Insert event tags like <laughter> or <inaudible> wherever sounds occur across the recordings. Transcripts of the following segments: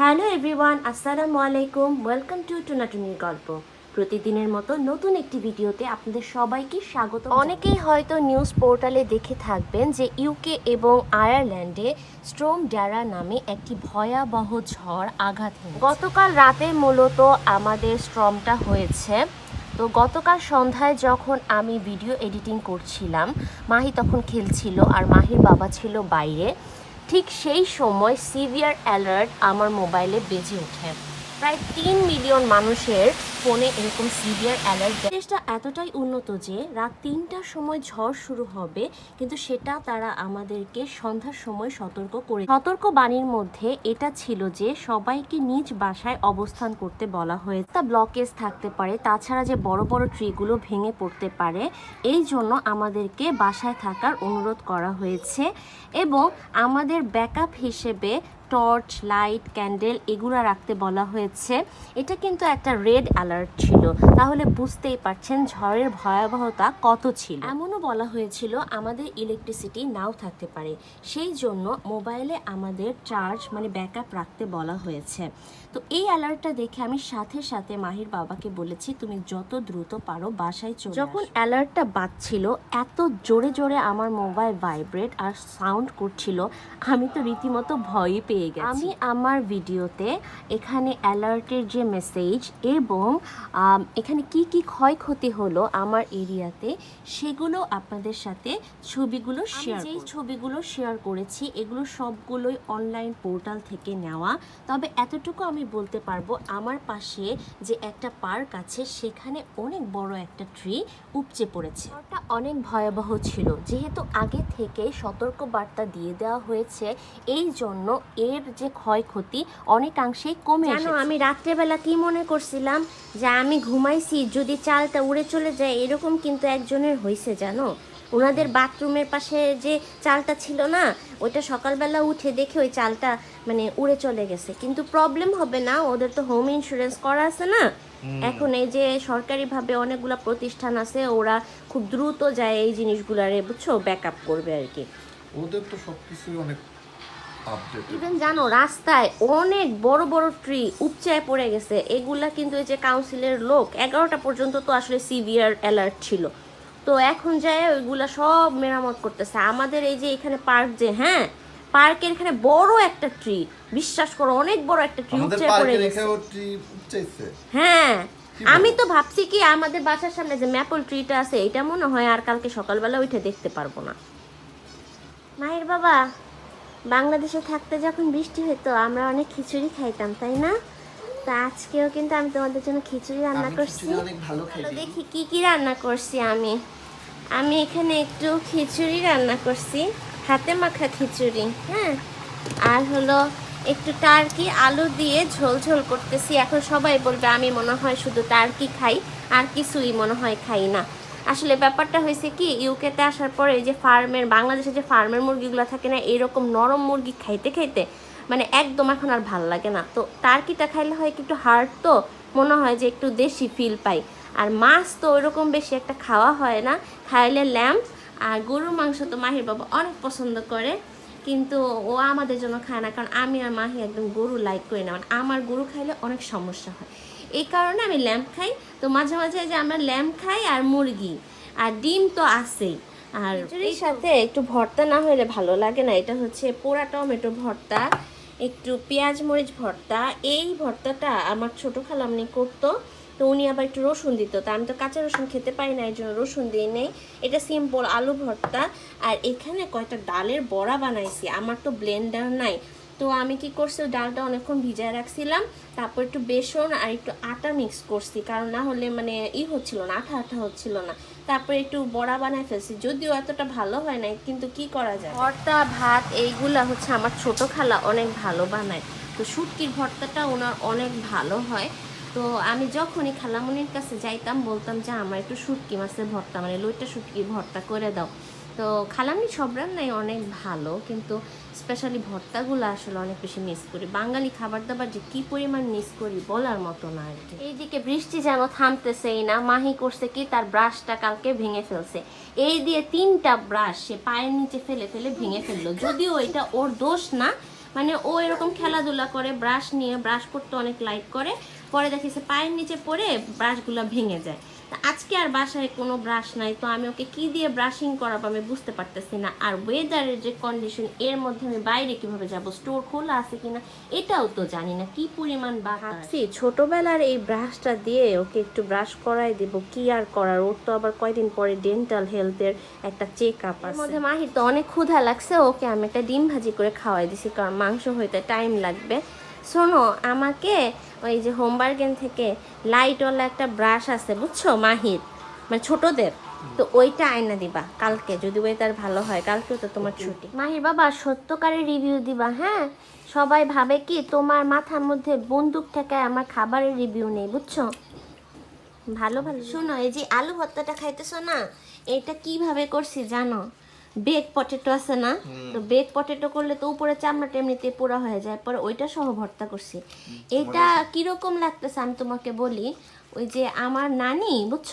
Hello everyone, আসসালামু আলাইকুম। Welcome to টুনাটুনির গল্প। প্রতিদিনের মতো নতুন একটি ভিডিওতে আপনাদের সবাইকে স্বাগত অনেকেই হয়তো নিউজ পোর্টালে দেখে থাকবেন যে ইউকে এবং আয়ারল্যান্ডে স্ট্রোম ড্যারা নামে একটি ভয়াবহ ঝড় আঘাত। গতকাল রাতে মূলত আমাদের স্ট্রমটা হয়েছে। তো গতকাল সন্ধ্যায় যখন আমি ভিডিও এডিটিং করছিলাম, মাহি তখন খেলছিল আর মাহির বাবা ছিল বাইরে। ঠিক সেই সময় সিভিয়ার অ্যালার্ট আমার মোবাইলে বেজে ওঠে। প্রায় তিন মিলিয়ন মানুষের ফোনে এরকম সিভিয়ার অ্যালার্ট দেশটা এতটাই উন্নত যে রাত তিনটার সময় ঝড় শুরু হবে, কিন্তু সেটা তারা আমাদেরকে সন্ধ্যার সময় সতর্ক করে সতর্ক বাণীর মধ্যে এটা ছিল যে সবাইকে নিজ বাসায় অবস্থান করতে বলা হয়েছে। তা ব্লকেজ থাকতে পারে, তাছাড়া যে বড় বড় ট্রিগুলো ভেঙে পড়তে পারে, এই জন্য আমাদেরকে বাসায় থাকার অনুরোধ করা হয়েছে এবং আমাদের ব্যাকআপ হিসেবে টর্চ, লাইট, ক্যান্ডেল এগুলো রাখতে বলা হয়েছে। এটা কিন্তু একটা রেড অ্যালার্ট ছিল। তাহলে বুঝতেই পারছেন ঝড়ের ভয়াবহতা কত ছিল। এমনও বলা হয়েছিল আমাদের ইলেকট্রিসিটি নাও থাকতে পারে। সেই জন্য মোবাইলে আমাদের চার্জ মানে ব্যাকআপ রাখতে বলা হয়েছে। তো এই অ্যালার্টটা দেখে আমি সাথে সাথে মাহির বাবাকে বলেছি, তুমি যত দ্রুত পারো বাসায় চলে যখন অ্যালার্টটা বাজছিল, এত জোরে জোরে আমার মোবাইল ভাইব্রেট আর সাউন্ড করছিল, আমি তো রীতিমতো ভয়ই পেয়ে গেছি। আমি আমার ভিডিওতে এখানে অ্যালার্টের যে মেসেজ এবং এখানে কি কি ক্ষয়ক্ষতি হলো আমার এরিয়াতে সেগুলো আপনাদের সাথে ছবিগুলো শেয়ার যেই ছবিগুলো শেয়ার করেছি এগুলো সবগুলোই অনলাইন পোর্টাল থেকে নেওয়া। তবে এতটুকু আমি বলতে পারব আমার পাশে যে একটা পার্ক আছে সেখানে অনেক বড় একটা ট্রি উপচে পড়েছে। ওটা অনেক ভয়াবহ ছিল। যেহেতু আগে থেকে সতর্ক বার্তা দিয়ে দেওয়া হয়েছে এই জন্য এর যে ক্ষয়ক্ষতি অনেকাংশেই কমে জানো জানো আমি রাত্রেবেলা কি মনে করছিলাম? যে আমি ঘুমাইছি যদি চালটা উড়ে চলে যায় এরকম কিন্তু একজনের হয়েছে জানো? ওনাদের বাথরুমের পাশে যে চালটা ছিল না ওইটা সকালবেলা উঠে দেখে ওই চালটা মানে উড়ে চলে গেছে। কিন্তু প্রবলেম হবে না ওদের তো হোম ইন্স্যুরেন্স করা আছে না? এখন এই যে সরকারিভাবে অনেকগুলা প্রতিষ্ঠান আছে ওরা খুব দ্রুত যায় এই জিনিসগুলারে বুঝছ? ব্যাকআপ করবে আর কি। ওদের তো সবকিছুই অনেক ইভেন জানো রাস্তায় অনেক বড় বড় ট্রি উপচায় পড়ে গেছে। এগুলা কিন্তু এই যে কাউন্সিলের লোক এগারোটা পর্যন্ত তো আসলে সিভিয়ার অ্যালার্ট ছিল। তো এখন যায় ওইগুলা সব মেরামত করতেছে। আমাদের এই যে এখানে পার্ক যে হ্যাঁ পার্কের এখানে বড় একটা ট্রি বিশ্বাস করো অনেক বড় একটা ট্রি উপচায় পড়ে গেছে। হ্যাঁ আমি তো ভাবছি কি আমাদের বাসার সামনে যে ম্যাপল ট্রিটা আছে এটা মনে হয় আর কালকে সকালবেলা উঠে দেখতে পারব না। মায়ের বাবা। বাংলাদেশে থাকতে যখন বৃষ্টি হতো আমরা অনেক খিচুড়ি খাইতাম তাই না? তা আজকেও কিন্তু আমি তোমাদের জন্য খিচুড়ি রান্না করছি। দেখি কি কি রান্না করছি আমি। আমি এখানে একটু খিচুড়ি রান্না করছি হাতে মাখা খিচুড়ি হ্যাঁ? আর হলো একটু টার্কি আলু দিয়ে ঝোল ঝোল করতেছি। এখন সবাই বলবে আমি মনে হয় শুধু টার্কি খাই আর কিছুই মনে হয় খাই না। আসলে ব্যাপারটা হয়েছে কি ইউকেতে আসার পরে যে ফার্মের, বাংলাদেশে যে ফার্মের মুরগিগুলো থাকে না, এরকম নরম মুরগি খাইতে খাইতে মানে একদম এখন আর ভালো লাগে না। তো টার্কিটা খাইলে হয় কি একটু হার্ড তো, মনে হয় যে একটু দেশি ফিল পাই। আর মাছ তো ওইরকম বেশি একটা খাওয়া হয় না, খাইলে ল্যাম্প আর গরুর মাংস তো মাহির বাবা অনেক পছন্দ করে, কিন্তু ও আমাদের জন্য খায় না, কারণ আমি আর মাহি একদম গরু লাইক করি না। মানে আমার গরু খাইলে অনেক সমস্যা হয়। এই কারণে আমি ল্যাম্প খাই। তো মাঝে মাঝে যে আমরা ল্যাম্প খাই আর মুরগি আর ডিম তো আছেই। আর এর সাথে একটু ভর্তা না হলে ভালো লাগে না এটা হচ্ছে পোড়া টমেটো ভর্তা একটু পেঁয়াজ মরিচ ভর্তা এই ভর্তাটা আমার ছোট খালামনি করতো তো উনি আবার একটু রসুন দিত তা আমি তো কাঁচা রসুন খেতে পারি না এই জন্য রসুন দিয়ে নেই। এটা সিম্পল আলু ভর্তা আর এখানে কয়টা ডালের বড়া বানাইছি আমার তো ব্লেন্ডার নাই। তো আমি কি করছি ডালটা অনেকক্ষণ ভিজায় রাখছিলাম, তারপর একটু বেসন আর একটু আটা মিক্স করছি, কারণ না হলে মানে ই হচ্ছিল না, আঠা আঠা হচ্ছিল না। তারপরে একটু বড়া বানায় ফেলছি, যদিও এতটা ভালো হয় না কিন্তু কি করা যায়? ভর্তা, ভাত, এইগুলা হচ্ছে আমার ছোট খালা অনেক ভালো বানায়। তো শুটকির ভর্তাটা ওনার অনেক ভালো হয়। তো আমি যখনই খালামুনির কাছে যাইতাম, বলতাম যে, আমার একটু শুটকি মাছের ভর্তা মানে লইটা শুটকির ভর্তা করে দাও। তো খালামনি সব রান্নাই অনেক ভালো, কিন্তু স্পেশালি ভর্তাগুলো আসলে অনেক বেশি মিস করি। বাঙালি খাবার দাবার যে কি পরিমাণ মিস করি বলার মতো না আর কি। এইদিকে বৃষ্টি যেন থামতেছেই না, মাহি করছে কি তার ব্রাশটা কালকে ভেঙে ফেলছে। এই দিয়ে তিনটা ব্রাশ সে পায়ের নিচে ফেলে ফেলে ভেঙে ফেলল। যদিও এটা ওর দোষ না মানে ও এরকম খেলাধুলা করে ব্রাশ নিয়ে ব্রাশ করতে অনেক লাইক করে পরে দেখেছে পায়ের নিচে পড়ে ব্রাশগুলো ভেঙে যায়। তা আজকে আর বাসায় কোনো ব্রাশ নাই তো আমি ওকে কি দিয়ে ব্রাশিং করাবো আমি বুঝতে পারতেছি না। আর ওয়েদারের যে কন্ডিশন এর মধ্যে আমি বাইরে কীভাবে যাব স্টোর খোলা আছে কিনা এটাও তো জানি না কি পরিমাণ ভাবছি ছোটবেলার এই ব্রাশটা দিয়ে ওকে একটু ব্রাশ করাই দেব কি আর করার? ওর তো আবার কয়দিন পরে ডেন্টাল হেলথের একটা চেক আপ আছে। মধ্যে মাহির তো অনেক ক্ষুধা লাগছে ওকে আমি একটা ডিম ভাজি করে খাওয়াই দিছি কারণ মাংস হইতে টাইম লাগবে। শোনো আমাকে ওই যে হোমবার্গেন থেকে লাইটওয়ালা একটা ব্রাশ আছে বুঝছ? মাহির মানে ছোটদের। তো ওইটা আয়না দিবা কালকে যদি ওয়েদার ভালো হয় কালকেও তো তোমার ছুটি। মাহির বাবা সত্যকারের রিভিউ দিবা হ্যাঁ? সবাই ভাবে কি তোমার মাথার মধ্যে বন্দুক থেকে আমার খাবারের রিভিউ নেই বুঝছ? ভালো ভালো। শোনো এই যে আলু ভর্তাটা খাইতেছো না এটা কীভাবে করছি জানো? বেক পটেটো আছে না তো বেক পটেটো করলে তো উপরে চামড়াটা এমনিতে পোড়া হয়ে যায় পরে ওইটা সহ ভর্তা করছি। এটা কীরকম লাগতেছে আমি তোমাকে বলি ওই যে আমার নানি বুঝছ?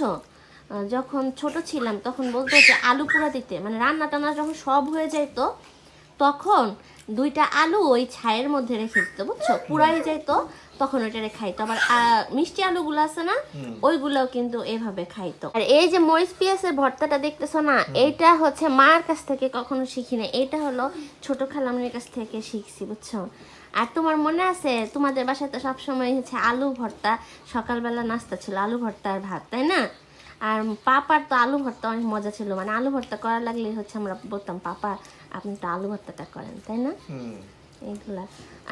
যখন ছোট ছিলাম তখন বলতো যে আলু পোড়া দিতে মানে রান্না টান্না যখন সব হয়ে যেত তখন দুইটা আলু ওই ছায়ের মধ্যে রেখে দিত বুঝছ? পুরাই যাইতো তখন ওইটারে খাইতো। আবার মিষ্টি আলুগুলো আছে না ওইগুলোও কিন্তু এভাবে খাইতো। আর এই যে মরিচ পিয়াসের ভর্তাটা দেখতেছো না এইটা হচ্ছে মার কাছ থেকে কখনো শিখি না এটা হলো ছোট খালামনির কাছ থেকে শিখছি বুঝছ? আর তোমার মনে আছে তোমাদের বাসায় তো সবসময় হচ্ছে আলু ভর্তা সকালবেলা নাস্তা ছিল আলু ভর্তা আর ভাত তাই না? আর পাপার তো আলু ভর্তা অনেক মজা ছিল। মানে আলু ভর্তা করার লাগলে হচ্ছে আমরা বলতাম পাপা আপনি তো আলু ভর্তাটা করেন তাই না? এইগুলা।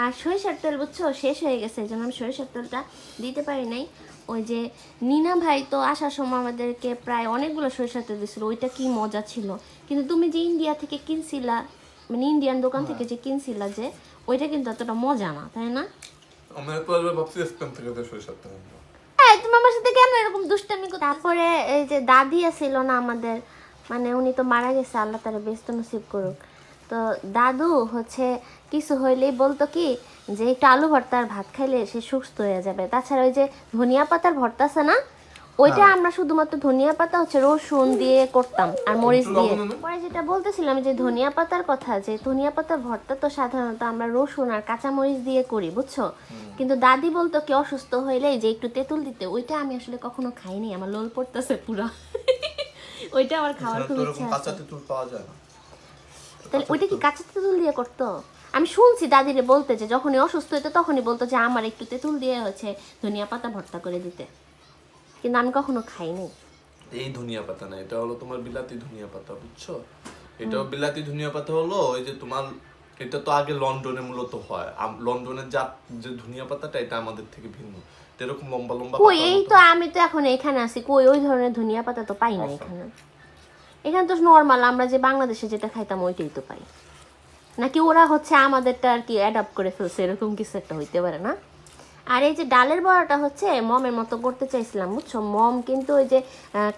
আর সরিষার তেল বুঝছ? শেষ হয়ে গেছে এই জন্য আমি সরিষার তেলটা দিতে পারি নাই। ওই যে নিনা ভাই তো আসার সময় আমাদেরকে প্রায় অনেকগুলো সরিষার তেল দিছিল ওইটা কি মজা ছিল। কিন্তু তুমি যে ইন্ডিয়া থেকে কিনছিলা মানে ইন্ডিয়ান দোকান থেকে যে কিনছিলা যে ওইটা কিন্তু অতটা মজা না তাই না? আমি তো ভাবছি স্পেন থেকে তো সরিষার তেল তুমি আমার সাথে কেন এরকম দুষ্টামি তারপরে এই যে দাদি ছিল না আমাদের মানে উনি তো মারা গেছে আল্লাহ তারা ব্যস্ত নসিব করুক। তো দাদু হচ্ছে কিছু হইলেই বলতো কি যে একটু আলু ভর্তা আর ভাত খাইলে সে সুস্থ হয়ে যাবে। তাছাড়া ওই যে ধনিয়া পাতার ভর্তা আছে না ওইটা আমরা শুধুমাত্র ধনিয়া পাতা হচ্ছে রসুন দিয়ে করতাম আর মরিচ দিয়ে। পরে যেটা বলতেছিলাম যে ধনিয়া পাতার কথা যে ধনিয়া পাতার ভর্তা তো সাধারণত আমরা রসুন আর কাঁচা মরিচ দিয়ে করি বুঝছ? কিন্তু দাদি বলতো কি অসুস্থ হইলে যে একটু তেঁতুল দিতে ওইটা আমি আসলে কখনো খাইনি আমার লোল পড়তেছে পুরা। <laughs> ওইটা আমার খাওয়ার খুব ইচ্ছা কাঁচা আছে। তেঁতুল পাওয়া যায় না। তাহলে ওইটা কি কাঁচা তেঁতুল দিয়ে করতো। আমি শুনছি দাদিরে বলতে যে যখনই অসুস্থ হইতো তখনই বলতো যে আমার একটু তেঁতুল দিয়ে হচ্ছে ধনিয়া পাতা ভর্তা করে দিতে। কিন্তু আমি কখনো খাইনি এই ধনিয়া পাতা না এটা হলো তোমার বিলাতি ধনিয়া পাতা বুঝছ? এটা বিলাতি ধনিয়া পাতা হলো ওই যে তোমার এটা তো আগে লন্ডনে মূলত হয়। লন্ডনের জাত যে ধনিয়া পাতাটা এটা আমাদের থেকে ভিন্ন। এরকম লম্বা লম্বা কই এই তো আমি তো এখন এখানে আছি কই ওই ধরনের ধনিয়া পাতা তো পাই না এখানে। এখানে তো নর্মাল আমরা যে বাংলাদেশে যেটা খাইতাম ওইটাই তো পাই। নাকি ওরা হচ্ছে আমাদেরটা আর কি অ্যাডাপ্ট করে ফেলছে এরকম কিছু একটা হইতে পারে না? আর এই যে ডালের বড়াটা হচ্ছে মমের মতো করতে চাইছিলাম বুঝছ? মম কিন্তু ওই যে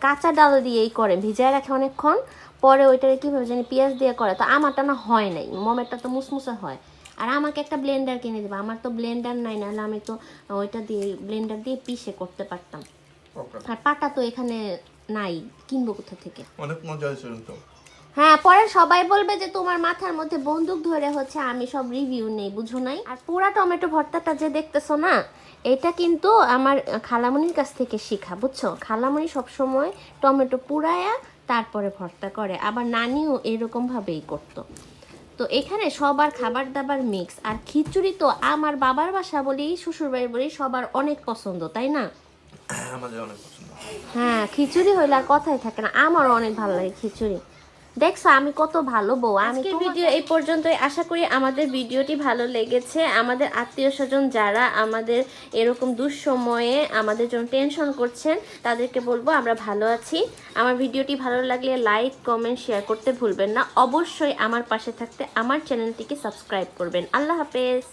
কাঁচা ডাল দিয়েই করে ভিজায় রাখে অনেকক্ষণ পরে ওইটারে কীভাবে জানি পেঁয়াজ দিয়ে করে। তো আমারটা না হয় নাই মমেরটা তো মুসমুসে হয়। আর আমাকে একটা ব্লেন্ডার কিনে দেবে আমার তো ব্লেন্ডার নাই নাহলে আমি তো ওইটা দিয়ে ব্লেন্ডার দিয়ে পিষে করতে পারতাম। আর পাটা তো এখানে নাই কিনবো কোথা থেকে? অনেক মজা হয়েছে কিন্তু। হ্যাঁ পরে সবাই বলবে যে তোমার মাথার মধ্যে বন্দুক ধরে হচ্ছে আমি সব রিভিউ নেই বুঝো নাই? আর পুরা টমেটো ভর্তাটা যে দেখতেছো না এটা কিন্তু আমার খালামণির কাছ থেকে শেখা বুঝছ? খালামণি সবসময় টমেটো পুরায়া তারপরে ভর্তা করে আবার নানিও এরকম ভাবেই করতো। তো এখানে সবার খাবার দাবার মিক্স আর খিচুড়ি তো আমার বাবার বাসা বলি শ্বশুরবাড়ি বলি সবার অনেক পছন্দ তাই না? আমাদের অনেক পছন্দ। হ্যাঁ খিচুড়ি হইলে আর কথাই থাকে না। আমারও অনেক ভালো লাগে খিচুড়ি। দেখছ আমি কত ভালো বউ। আমি আজকের ভিডিও এই পর্যন্তই। আশা করি আমাদের ভিডিওটি ভালো লেগেছে। আমাদের আত্মীয় স্বজন যারা আমাদের এরকম দুঃসময়ে আমাদের জন্য টেনশন করছেন তাদেরকে বলব আমরা ভালো আছি। আমার ভিডিওটি ভালো লাগলে লাইক কমেন্ট শেয়ার করতে ভুলবেন না। অবশ্যই আমার পাশে থাকতে আমার চ্যানেলটিকে সাবস্ক্রাইব করবেন। আল্লাহ হাফেজ।